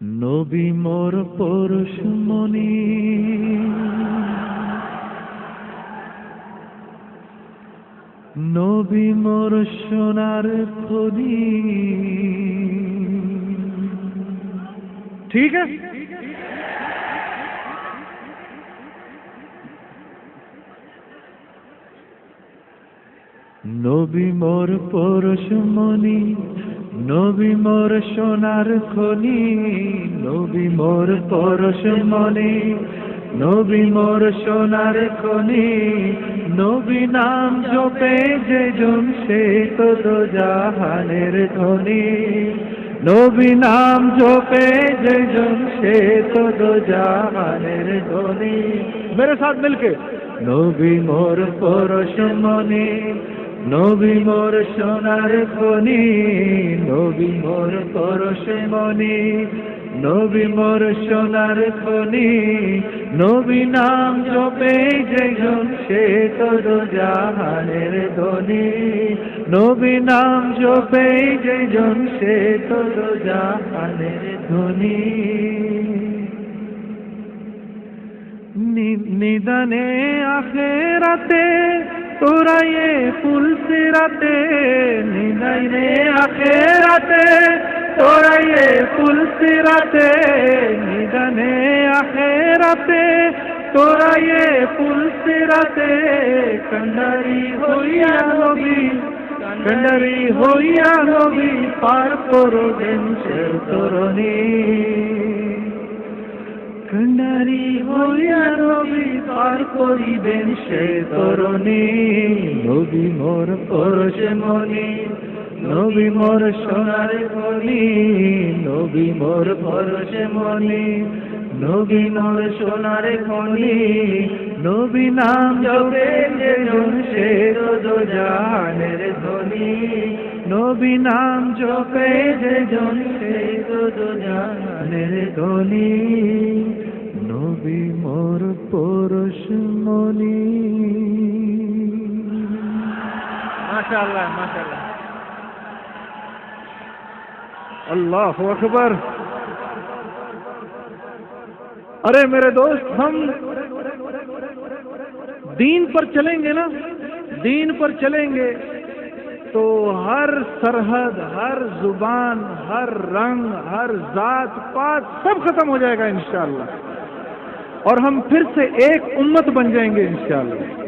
নবী মোর পরশমণি নবী মোর সোনার খনি ঠিক আছে? নবী মোর পরশমণি নবী মোর সোনার খনি নবী মোর পরশমণি নবী মোর সোনার খনি নবী নাম জপে যে জন সে তো জাহানের ধনী। নবী নাম জপে যে জন সে তো জাহানের ধনী। মেরে সাথ মিলকে। নবী মোর পরশমণি নবী মোর সোনার খনি, নবী মোর পরশমণি নবী মোর সোনার খনি, নবী নাম জপে যেজন সে তোর জাহানের ধনী। নবী নাম জপে যেজন সে তোর জাহানের ধনী। নিদানে আখেরাতে তোরাইয়ে ফুল সিরাতে নিদানে আখেরাতে। তোরাইয়ে ফুল সিরাতে, নিদানে আখেরাতে। তোরাইয়ে ফুল সিরাতে, কন্ডারি হইয়া নবী, কন্ডারি হইয়া নবী, পার করো দেশের তরণী। কন্ডারি হইয়া পার করিবেন সে তরণী। নবী মোর পরশে মনি নবী মোর সোনার খনি নবী মোর পরশে মনি নবী মোর সোনার খনি নবী নাম জপে যে সে জাহানের ধ্বনি নবী নাম জপে যে জন সে জাহানের ধ্বনি নবী মোর दुश्मनी माशाल्लाह माशाल्लाह अल्लाह अकबर अरे मेरे दोस्त हम दीन पर चलेंगे ना दीन पर चलेंगे। तो हर सरहद हर ज़ुबान हर रंग हर जात पात सब खत्म हो जाएगा इंशाल्लाह اور ہم پھر سے ایک امت بن جائیں گے انشاءاللہ۔